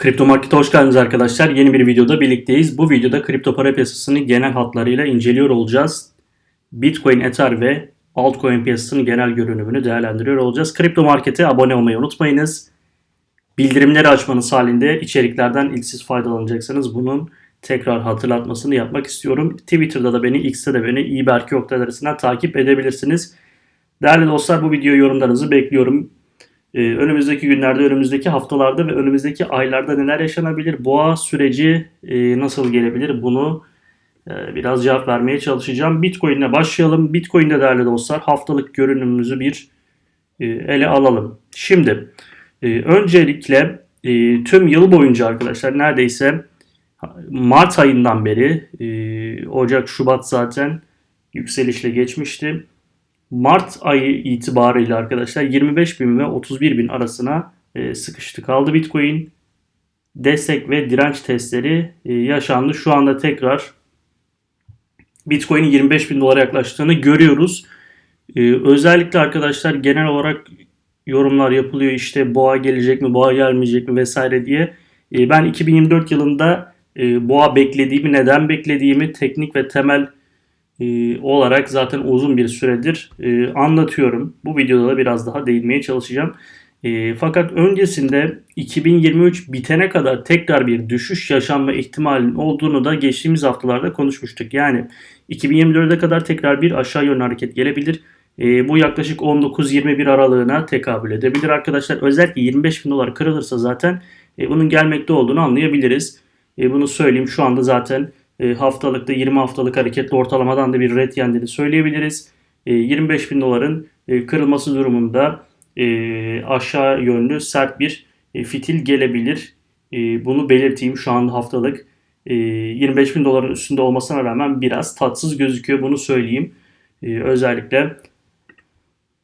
Kripto Market'e hoş geldiniz arkadaşlar. Yeni bir videoda birlikteyiz. Bu videoda kripto para piyasasını genel hatlarıyla inceliyor olacağız. Bitcoin, Ether ve altcoin piyasasının genel görünümünü değerlendiriyor olacağız. Kripto Market'e abone olmayı unutmayınız. Bildirimleri açmanız halinde içeriklerden ilk siz faydalanacaksınız. Bunun tekrar hatırlatmasını yapmak istiyorum. Twitter'da da beni, X'te de beni İberki Oktay adresinden takip edebilirsiniz. Değerli dostlar bu video yorumlarınızı bekliyorum. Ee, önümüzdeki günlerde, önümüzdeki haftalarda ve önümüzdeki aylarda neler yaşanabilir? Boğa süreci e, nasıl gelebilir? Bunu e, biraz cevap vermeye çalışacağım. Bitcoin'le başlayalım. Bitcoin'de değerli dostlar haftalık görünümümüzü bir e, ele alalım. Şimdi e, öncelikle e, tüm yıl boyunca arkadaşlar neredeyse Mart ayından beri e, Ocak, Şubat zaten yükselişle geçmişti. Mart ayı itibarıyla arkadaşlar 25 bin ve 31 bin arasına e, sıkıştı kaldı Bitcoin. Destek ve direnç testleri e, yaşandı. Şu anda tekrar Bitcoin'in 25 bin dolara yaklaştığını görüyoruz. E, özellikle arkadaşlar genel olarak yorumlar yapılıyor işte boğa gelecek mi boğa gelmeyecek mi vesaire diye. Ben 2024 yılında boğa beklediğimi neden beklediğimi teknik ve temel e, olarak zaten uzun bir süredir e, anlatıyorum. Bu videoda da biraz daha değinmeye çalışacağım. E, fakat öncesinde 2023 bitene kadar tekrar bir düşüş yaşanma ihtimalinin olduğunu da geçtiğimiz haftalarda konuşmuştuk. Yani 2024'e kadar tekrar bir aşağı yönlü hareket gelebilir. E, bu yaklaşık 19-21 aralığına tekabül edebilir arkadaşlar. Özellikle 25 bin dolar kırılırsa zaten e, bunun gelmekte olduğunu anlayabiliriz. E, bunu söyleyeyim şu anda zaten haftalıkta 20 haftalık hareketli ortalamadan da bir red yendiğini söyleyebiliriz. 25 e, bin doların e, kırılması durumunda aşağı yönlü sert bir fitil gelebilir. Bunu belirteyim şu anda haftalık 25 bin doların üstünde olmasına rağmen biraz tatsız gözüküyor bunu söyleyeyim. Özellikle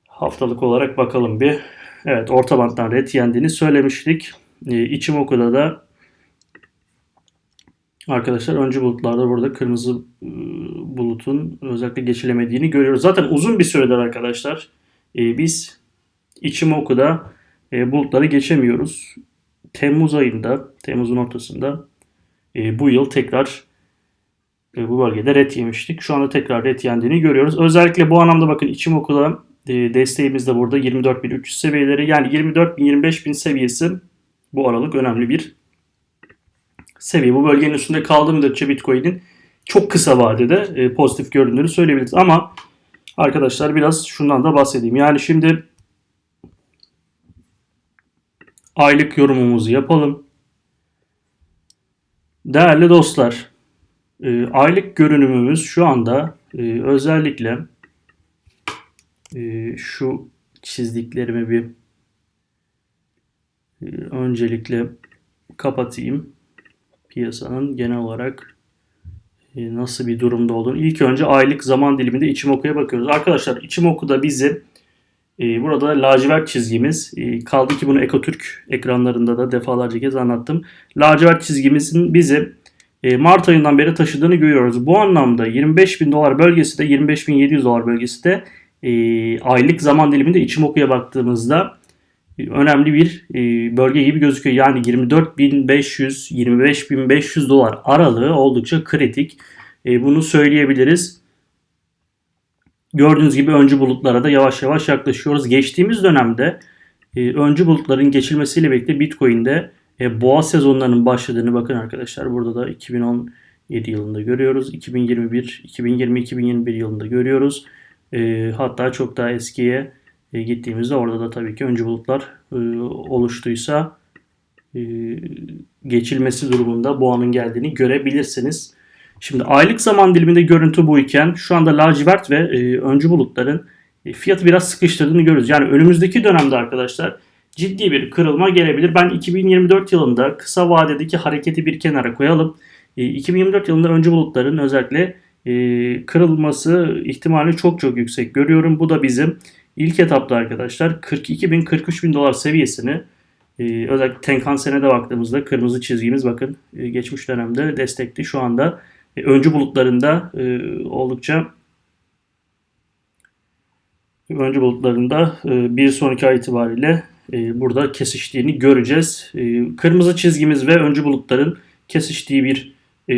haftalık olarak bakalım bir. Evet orta banttan red yendiğini söylemiştik. İçimoku'da da Arkadaşlar öncü bulutlarda burada kırmızı ıı, bulutun özellikle geçilemediğini görüyoruz. Zaten uzun bir süredir arkadaşlar e, biz Ichimoku'da e, bulutları geçemiyoruz. Temmuz ayında, Temmuz'un ortasında e, bu yıl tekrar bu bölgede ret yemiştik. Şu anda tekrar ret yendiğini görüyoruz. Özellikle bu anlamda bakın Ichimoku'da desteğimiz de burada 24.300 seviyeleri. Yani 24.000-25.000 seviyesi bu aralık önemli bir seviye. Bu bölgenin üstünde kaldığı müddetçe Bitcoin'in çok kısa vadede e, pozitif göründüğünü söyleyebiliriz. Ama arkadaşlar biraz şundan da bahsedeyim. Yani şimdi aylık yorumumuzu yapalım. Değerli dostlar, e, aylık görünümümüz şu anda e, özellikle e, şu çizdiklerimi bir e, öncelikle kapatayım piyasanın genel olarak e, nasıl bir durumda olduğunu. İlk önce aylık zaman diliminde Ichimoku'ya bakıyoruz. Arkadaşlar Ichimoku'da bizi e, burada lacivert çizgimiz e, kaldı ki bunu Ekotürk ekranlarında da defalarca kez anlattım. Lacivert çizgimizin bizi Mart ayından beri taşıdığını görüyoruz. Bu anlamda 25 bin dolar bölgesi de 25 bin 700 dolar bölgesi de aylık zaman diliminde Ichimoku'ya baktığımızda önemli bir e, bölge gibi gözüküyor. Yani 24.500 25.500 dolar aralığı oldukça kritik. E, bunu söyleyebiliriz. Gördüğünüz gibi öncü bulutlara da yavaş yavaş yaklaşıyoruz. Geçtiğimiz dönemde e, öncü bulutların geçilmesiyle birlikte Bitcoin'de boğa sezonlarının başladığını bakın arkadaşlar. Burada da 2017 yılında görüyoruz. 2021, 2020, 2021 yılında görüyoruz. Hatta çok daha eskiye gittiğimizde orada da tabii ki öncü bulutlar e, oluştuysa e, geçilmesi durumunda boğanın geldiğini görebilirsiniz. Şimdi aylık zaman diliminde görüntü bu iken şu anda lacivert ve e, öncü bulutların e, fiyatı biraz sıkıştırdığını görüyoruz. Yani önümüzdeki dönemde arkadaşlar ciddi bir kırılma gelebilir. Ben 2024 yılında kısa vadedeki hareketi bir kenara koyalım. E, 2024 yılında öncü bulutların özellikle e, kırılması ihtimali çok çok yüksek görüyorum. Bu da bizim İlk etapta arkadaşlar 42 bin 43 bin dolar seviyesini e, özellikle Tenkan senede baktığımızda kırmızı çizgimiz bakın e, geçmiş dönemde destekli. Şu anda e, öncü bulutlarında e, oldukça öncü bulutlarında e, bir sonraki ay itibariyle e, burada kesiştiğini göreceğiz. E, kırmızı çizgimiz ve öncü bulutların kesiştiği bir e,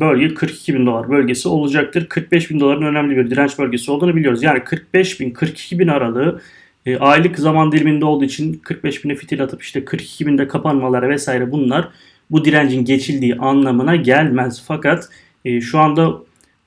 bölge 42 bin dolar bölgesi olacaktır. 45 bin doların önemli bir direnç bölgesi olduğunu biliyoruz. Yani 45 bin 42 bin aralığı e, aylık zaman diliminde olduğu için 45 bine fitil atıp işte 42 binde kapanmaları vesaire bunlar bu direncin geçildiği anlamına gelmez. Fakat e, şu anda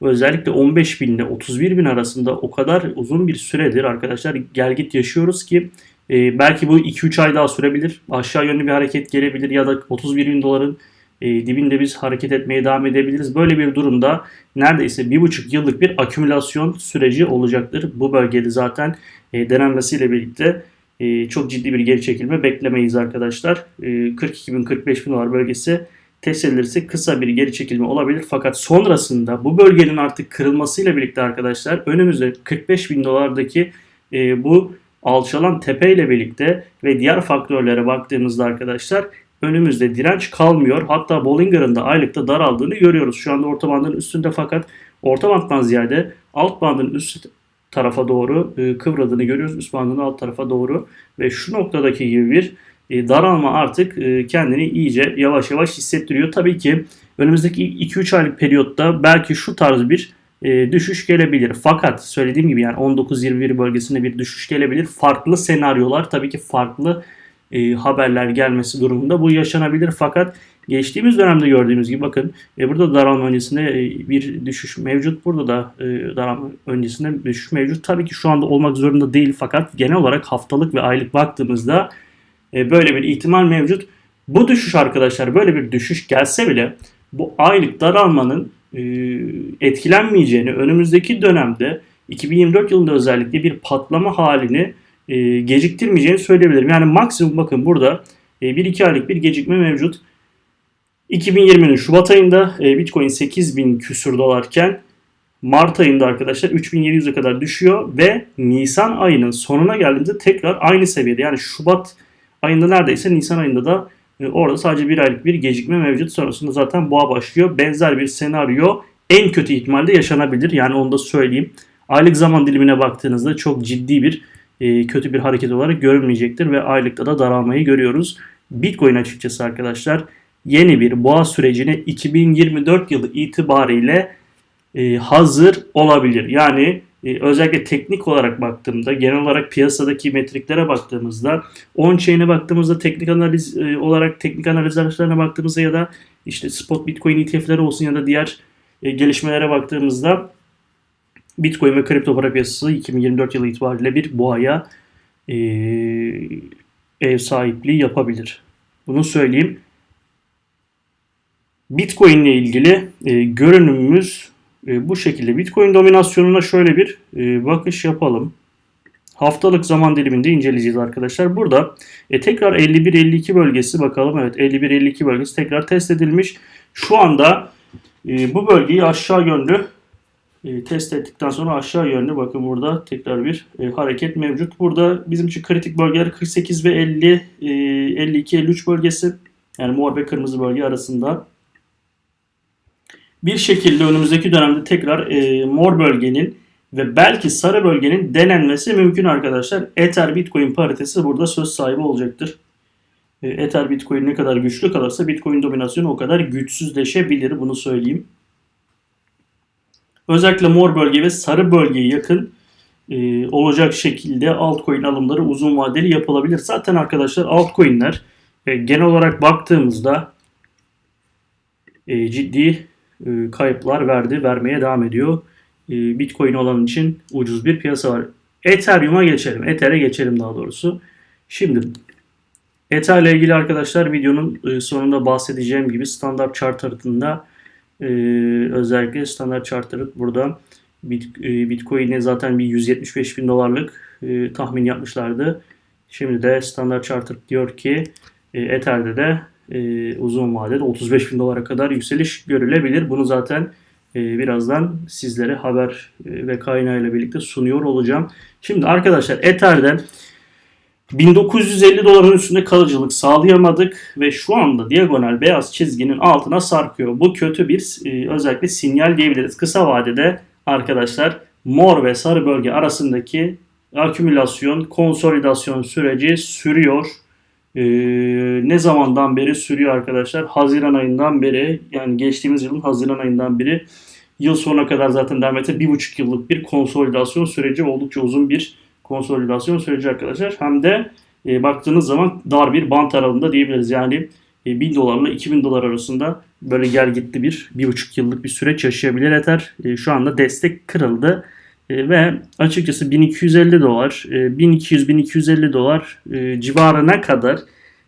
özellikle 15 bin ile 31 bin arasında o kadar uzun bir süredir arkadaşlar gel git yaşıyoruz ki e, belki bu 2-3 ay daha sürebilir. Aşağı yönlü bir hareket gelebilir ya da 31 bin doların e, dibinde biz hareket etmeye devam edebiliriz. Böyle bir durumda neredeyse bir buçuk yıllık bir akümülasyon süreci olacaktır. Bu bölgede zaten e, denenmesiyle birlikte e, çok ciddi bir geri çekilme beklemeyiz arkadaşlar. E, 42 bin 45 bin dolar bölgesi test edilirse kısa bir geri çekilme olabilir. Fakat sonrasında bu bölgenin artık kırılmasıyla birlikte arkadaşlar önümüzde 45 bin dolardaki e, bu alçalan tepe ile birlikte ve diğer faktörlere baktığımızda arkadaşlar önümüzde direnç kalmıyor. Hatta Bollinger'ın da aylıkta daraldığını görüyoruz. Şu anda orta bandın üstünde fakat orta banddan ziyade alt bandın üst tarafa doğru e, kıvradığını görüyoruz. Üst bandın alt tarafa doğru ve şu noktadaki gibi bir e, daralma artık e, kendini iyice yavaş yavaş hissettiriyor. Tabii ki önümüzdeki 2-3 aylık periyotta belki şu tarz bir düşüş gelebilir. Fakat söylediğim gibi yani 19-21 bölgesinde bir düşüş gelebilir. Farklı senaryolar tabii ki farklı e, haberler gelmesi durumunda bu yaşanabilir. Fakat geçtiğimiz dönemde gördüğümüz gibi bakın e, burada daralma öncesinde e, bir düşüş mevcut. Burada da e, daralma öncesinde düşüş mevcut. Tabii ki şu anda olmak zorunda değil fakat genel olarak haftalık ve aylık baktığımızda e, böyle bir ihtimal mevcut. Bu düşüş arkadaşlar böyle bir düşüş gelse bile bu aylık daralmanın e, etkilenmeyeceğini önümüzdeki dönemde 2024 yılında özellikle bir patlama halini e, geciktirmeyeceğini söyleyebilirim. Yani maksimum bakın burada e, 1-2 aylık bir gecikme mevcut. 2020'nin Şubat ayında e, Bitcoin 8000 küsür dolarken Mart ayında arkadaşlar 3700'e kadar düşüyor ve Nisan ayının sonuna geldiğimizde tekrar aynı seviyede. Yani Şubat ayında neredeyse Nisan ayında da e, orada sadece bir aylık bir gecikme mevcut. Sonrasında zaten boğa başlıyor. Benzer bir senaryo en kötü ihtimalde yaşanabilir. Yani onu da söyleyeyim. Aylık zaman dilimine baktığınızda çok ciddi bir e, kötü bir hareket olarak görülmeyecektir ve aylıkta da daralmayı görüyoruz. Bitcoin açıkçası arkadaşlar yeni bir boğa sürecine 2024 yılı itibariyle e, hazır olabilir. Yani e, özellikle teknik olarak baktığımda, genel olarak piyasadaki metriklere baktığımızda, on-chain'e baktığımızda, teknik analiz olarak teknik analiz araçlarına baktığımızda ya da işte spot Bitcoin ETF'leri olsun ya da diğer gelişmelere baktığımızda Bitcoin ve kripto para piyasası 2024 yılı itibariyle bir boğaya e, ev sahipliği yapabilir. Bunu söyleyeyim. Bitcoin ile ilgili e, görünümümüz e, bu şekilde. Bitcoin dominasyonuna şöyle bir e, bakış yapalım. Haftalık zaman diliminde inceleyeceğiz arkadaşlar. Burada e, tekrar 51-52 bölgesi bakalım. Evet 51-52 bölgesi tekrar test edilmiş. Şu anda e, bu bölgeyi aşağı yönlü e, test ettikten sonra aşağı yönlü bakın burada tekrar bir e, hareket mevcut. Burada bizim için kritik bölgeler 48 ve 50, e, 52-53 bölgesi. Yani mor ve kırmızı bölge arasında bir şekilde önümüzdeki dönemde tekrar e, mor bölgenin ve belki sarı bölgenin denenmesi mümkün arkadaşlar. Ether Bitcoin paritesi burada söz sahibi olacaktır. E, Ether Bitcoin ne kadar güçlü kalırsa Bitcoin dominasyonu o kadar güçsüzleşebilir bunu söyleyeyim. Özellikle mor bölge ve sarı bölgeye yakın e, olacak şekilde altcoin alımları uzun vadeli yapılabilir. Zaten arkadaşlar altcoin'ler e, genel olarak baktığımızda e, ciddi e, kayıplar verdi, vermeye devam ediyor. E, Bitcoin olan için ucuz bir piyasa var. Ethereum'a geçelim. Ether'e geçelim daha doğrusu. Şimdi Ether ile ilgili arkadaşlar videonun e, sonunda bahsedeceğim gibi standart chart haritında özellikle standart chart burada Bitcoin'e zaten bir 175 bin dolarlık tahmin yapmışlardı. Şimdi de standart chart diyor ki Ether'de de e, uzun vadede 35 bin dolara kadar yükseliş görülebilir. Bunu zaten e, birazdan sizlere haber e, ve kaynağıyla birlikte sunuyor olacağım. Şimdi arkadaşlar Ether'den 1950 doların üstünde kalıcılık sağlayamadık ve şu anda diagonal beyaz çizginin altına sarkıyor. Bu kötü bir e, özellikle sinyal diyebiliriz. Kısa vadede arkadaşlar mor ve sarı bölge arasındaki akümülasyon, konsolidasyon süreci sürüyor. Ee, ne zamandan beri sürüyor arkadaşlar? Haziran ayından beri yani geçtiğimiz yılın Haziran ayından beri yıl sonuna kadar zaten devam etse bir buçuk yıllık bir konsolidasyon süreci oldukça uzun bir konsolidasyon süreci arkadaşlar. Hem de e, baktığınız zaman dar bir bant aralığında diyebiliriz. Yani e, 1000 dolarla 2000 dolar arasında böyle gel gitti bir bir buçuk yıllık bir süreç yaşayabilir Ether. E, şu anda destek kırıldı. E, ve açıkçası 1250 dolar, e, 1200-1250 dolar e, civarına kadar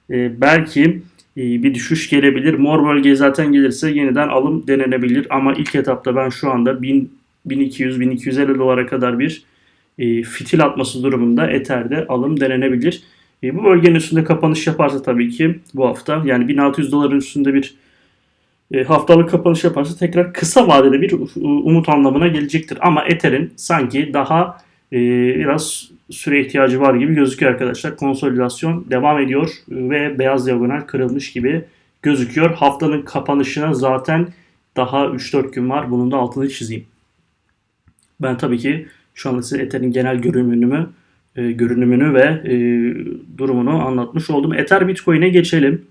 e, belki e, bir düşüş gelebilir. Mor bölgeye zaten gelirse yeniden alım denenebilir. Ama ilk etapta ben şu anda 1200-1250 dolara kadar bir e, fitil atması durumunda Ether'de alım denenebilir. E, bu bölgenin üstünde kapanış yaparsa tabii ki bu hafta yani 1600 doların üstünde bir e, haftalık kapanış yaparsa tekrar kısa vadede bir umut anlamına gelecektir. Ama Ether'in sanki daha biraz süre ihtiyacı var gibi gözüküyor arkadaşlar. Konsolidasyon devam ediyor ve beyaz diagonal kırılmış gibi gözüküyor. Haftanın kapanışına zaten daha 3-4 gün var. Bunun da altını çizeyim. Ben tabii ki şu anda size Ether'in genel görünümünü e, görünümünü ve e, durumunu anlatmış oldum. Ether Bitcoin'e geçelim.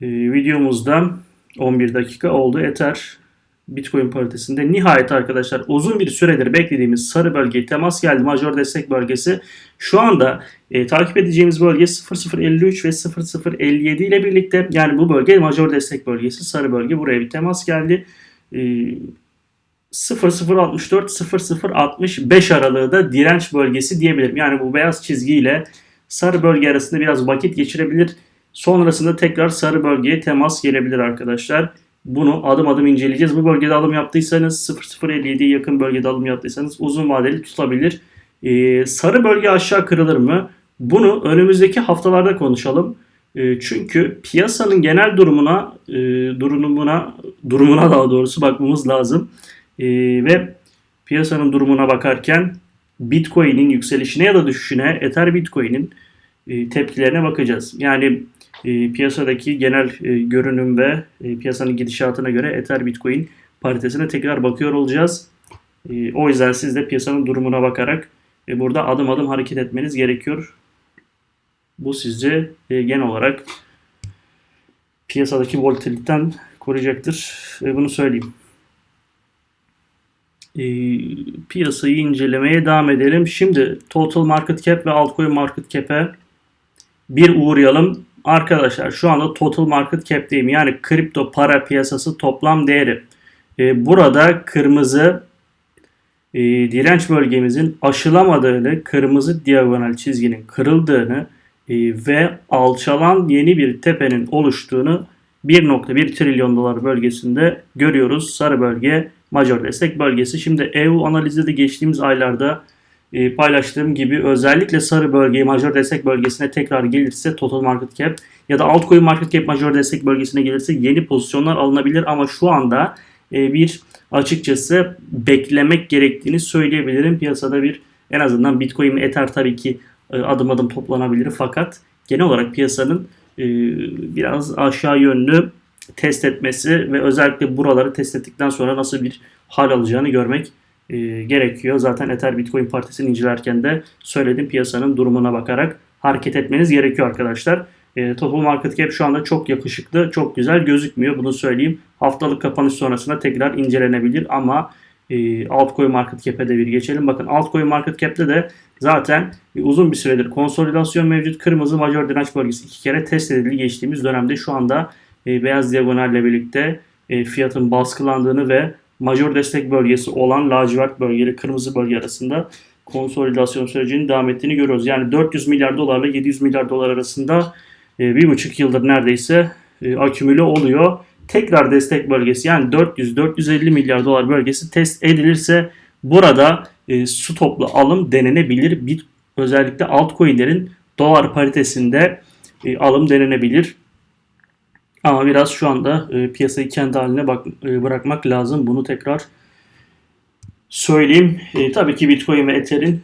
E, videomuzda 11 dakika oldu. Ether Bitcoin paritesinde nihayet arkadaşlar uzun bir süredir beklediğimiz sarı bölge temas geldi. Major destek bölgesi. Şu anda e, takip edeceğimiz bölge 0053 ve 0057 ile birlikte yani bu bölge major destek bölgesi. Sarı bölge buraya bir temas geldi. E, 0064-0065 aralığı da direnç bölgesi diyebilirim. Yani bu beyaz çizgiyle sarı bölge arasında biraz vakit geçirebilir. Sonrasında tekrar sarı bölgeye temas gelebilir arkadaşlar. Bunu adım adım inceleyeceğiz. Bu bölgede alım yaptıysanız 0057'ye yakın bölgede alım yaptıysanız uzun vadeli tutabilir. Ee, sarı bölge aşağı kırılır mı? Bunu önümüzdeki haftalarda konuşalım. Ee, çünkü piyasanın genel durumuna e, durumuna durumuna daha doğrusu bakmamız lazım. Ee, ve piyasanın durumuna bakarken Bitcoin'in yükselişine ya da düşüşüne Ether Bitcoin'in e, tepkilerine bakacağız. Yani e, piyasadaki genel e, görünüm ve e, piyasanın gidişatına göre Ether Bitcoin paritesine tekrar bakıyor olacağız. E, o yüzden siz de piyasanın durumuna bakarak e, burada adım adım hareket etmeniz gerekiyor. Bu sizi e, genel olarak piyasadaki volatiliten koruyacaktır. E, bunu söyleyeyim. E, piyasayı incelemeye devam edelim. Şimdi Total Market Cap ve Altcoin Market Cap'e bir uğrayalım. Arkadaşlar şu anda total market cap'teyim. Yani kripto para piyasası toplam değeri. Ee, burada kırmızı e, direnç bölgemizin aşılamadığını, kırmızı diagonal çizginin kırıldığını e, ve alçalan yeni bir tepenin oluştuğunu 1.1 trilyon dolar bölgesinde görüyoruz. Sarı bölge major destek bölgesi. Şimdi EU analizde de geçtiğimiz aylarda e, paylaştığım gibi özellikle sarı bölgeye major destek bölgesine tekrar gelirse total market cap ya da altcoin market cap major destek bölgesine gelirse yeni pozisyonlar alınabilir ama şu anda e, bir açıkçası beklemek gerektiğini söyleyebilirim. Piyasada bir en azından Bitcoin ve Ether tabii ki e, adım adım toplanabilir fakat genel olarak piyasanın e, biraz aşağı yönlü test etmesi ve özellikle buraları test ettikten sonra nasıl bir hal alacağını görmek e, gerekiyor. Zaten Ether Bitcoin partisini incelerken de söyledim piyasanın durumuna bakarak hareket etmeniz gerekiyor arkadaşlar. E, Total Market Cap şu anda çok yakışıklı, çok güzel gözükmüyor. Bunu söyleyeyim. Haftalık kapanış sonrasında tekrar incelenebilir ama e, altcoin market cap'e de bir geçelim. Bakın altcoin market cap'te de zaten uzun bir süredir konsolidasyon mevcut. Kırmızı major direnç bölgesi iki kere test edildi geçtiğimiz dönemde. Şu anda e, beyaz diagonalle birlikte e, fiyatın baskılandığını ve major destek bölgesi olan lacivert bölgeyle kırmızı bölge arasında konsolidasyon sürecinin devam ettiğini görüyoruz. Yani 400 milyar dolarla 700 milyar dolar arasında e, bir buçuk yıldır neredeyse e, akümüle oluyor. Tekrar destek bölgesi yani 400-450 milyar dolar bölgesi test edilirse burada e, stoplu alım denenebilir. Bir, özellikle altcoin'lerin dolar paritesinde e, alım denenebilir. Ama biraz şu anda e, piyasayı kendi haline bak, e, bırakmak lazım. Bunu tekrar söyleyeyim. E, tabii ki Bitcoin ve Ether'in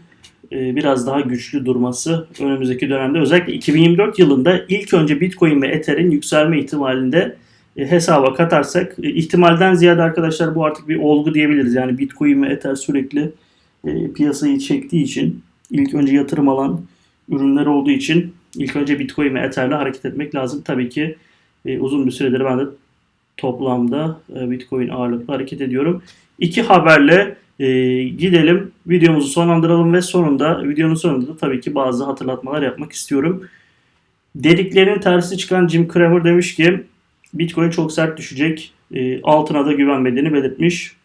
e, biraz daha güçlü durması önümüzdeki dönemde özellikle 2024 yılında ilk önce Bitcoin ve Ether'in yükselme ihtimalinde e, hesaba katarsak e, ihtimalden ziyade arkadaşlar bu artık bir olgu diyebiliriz. Yani Bitcoin ve Ether sürekli piyasayı çektiği için ilk önce yatırım alan ürünler olduğu için ilk önce Bitcoin ve Ether'le hareket etmek lazım. Tabii ki e, uzun bir süredir ben de toplamda e, Bitcoin ağırlıklı hareket ediyorum. İki haberle e, gidelim videomuzu sonlandıralım ve sonunda videonun sonunda da tabii ki bazı hatırlatmalar yapmak istiyorum. Dediklerinin tersi çıkan Jim Cramer demiş ki Bitcoin çok sert düşecek. E, altına da güvenmediğini belirtmiş.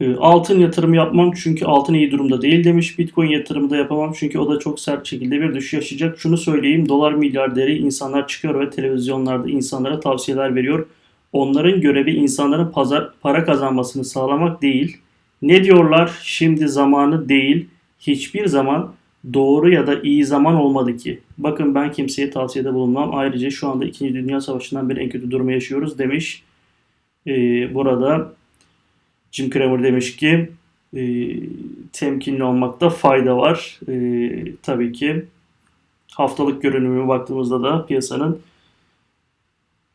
E, altın yatırım yapmam çünkü altın iyi durumda değil demiş. Bitcoin yatırımı da yapamam çünkü o da çok sert şekilde bir düşüş yaşayacak. Şunu söyleyeyim dolar milyarderi insanlar çıkıyor ve televizyonlarda insanlara tavsiyeler veriyor. Onların görevi insanların pazar, para kazanmasını sağlamak değil. Ne diyorlar? Şimdi zamanı değil. Hiçbir zaman doğru ya da iyi zaman olmadı ki. Bakın ben kimseye tavsiyede bulunmam. Ayrıca şu anda 2. Dünya Savaşı'ndan beri en kötü durumu yaşıyoruz demiş. Ee, burada Jim Cramer demiş ki e, temkinli olmakta fayda var. E, tabii ki haftalık görünümü baktığımızda da piyasanın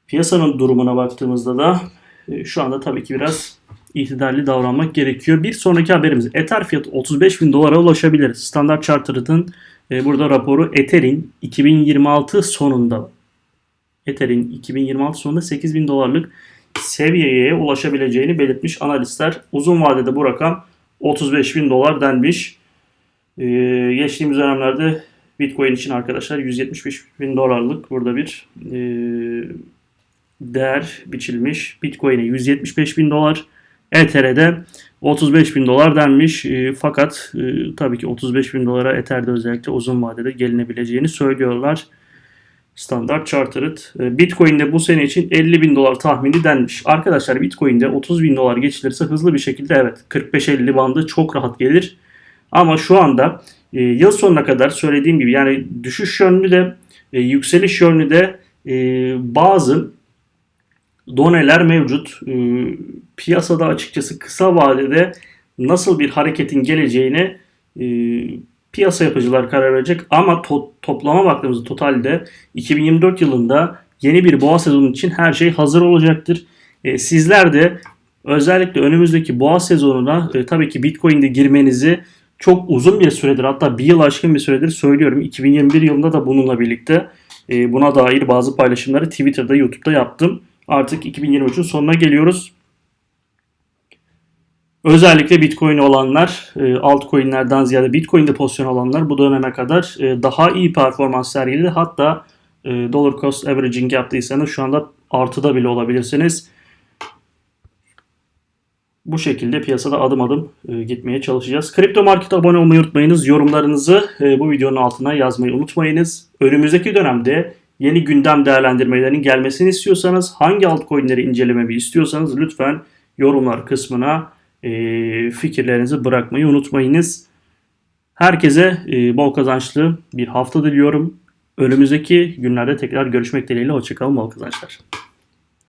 piyasanın durumuna baktığımızda da e, şu anda tabii ki biraz itidalli davranmak gerekiyor. Bir sonraki haberimiz Ether fiyatı 35 bin dolara ulaşabilir. Standard Chartered'ın e, burada raporu Ether'in 2026 sonunda Ether'in 2026 sonunda 8 bin dolarlık seviyeye ulaşabileceğini belirtmiş analistler. Uzun vadede bu rakam 35 bin dolar denmiş. Ee, geçtiğimiz dönemlerde Bitcoin için arkadaşlar 175 bin dolarlık burada bir e, değer biçilmiş. Bitcoin'e 175 bin dolar, Ether'e de 35 bin dolar denmiş. E, fakat e, tabii ki 35 bin dolara Ether'de özellikle uzun vadede gelinebileceğini söylüyorlar. Standart Chartered. E, Bitcoin'de bu sene için 50 bin dolar tahmini denmiş. Arkadaşlar Bitcoin'de 30 bin dolar geçilirse hızlı bir şekilde evet 45-50 bandı çok rahat gelir. Ama şu anda e, yıl sonuna kadar söylediğim gibi yani düşüş yönlü de e, yükseliş yönlü de bazı doneler mevcut. Piyasada açıkçası kısa vadede nasıl bir hareketin geleceğini piyasa yapıcılar karar verecek ama to- toplama baktığımızda totalde 2024 yılında yeni bir boğa sezonu için her şey hazır olacaktır. E, sizler de özellikle önümüzdeki boğa sezonuna e, tabii ki Bitcoin'de girmenizi çok uzun bir süredir hatta bir yıl aşkın bir süredir söylüyorum. 2021 yılında da bununla birlikte e, buna dair bazı paylaşımları Twitter'da, YouTube'da yaptım. Artık 2023'ün sonuna geliyoruz. Özellikle Bitcoin olanlar, e, altcoin'lerden ziyade Bitcoin'de pozisyon olanlar bu döneme kadar e, daha iyi performans sergiledi. Hatta e, dollar cost averaging yaptıysanız şu anda artıda bile olabilirsiniz. Bu şekilde piyasada adım adım gitmeye çalışacağız. Kripto Market'e abone olmayı unutmayınız. Yorumlarınızı bu videonun altına yazmayı unutmayınız. Önümüzdeki dönemde yeni gündem değerlendirmelerinin gelmesini istiyorsanız, hangi altcoin'leri incelememi istiyorsanız lütfen yorumlar kısmına fikirlerinizi bırakmayı unutmayınız. Herkese bol kazançlı bir hafta diliyorum. Önümüzdeki günlerde tekrar görüşmek dileğiyle. Hoşçakalın, bol kazançlar.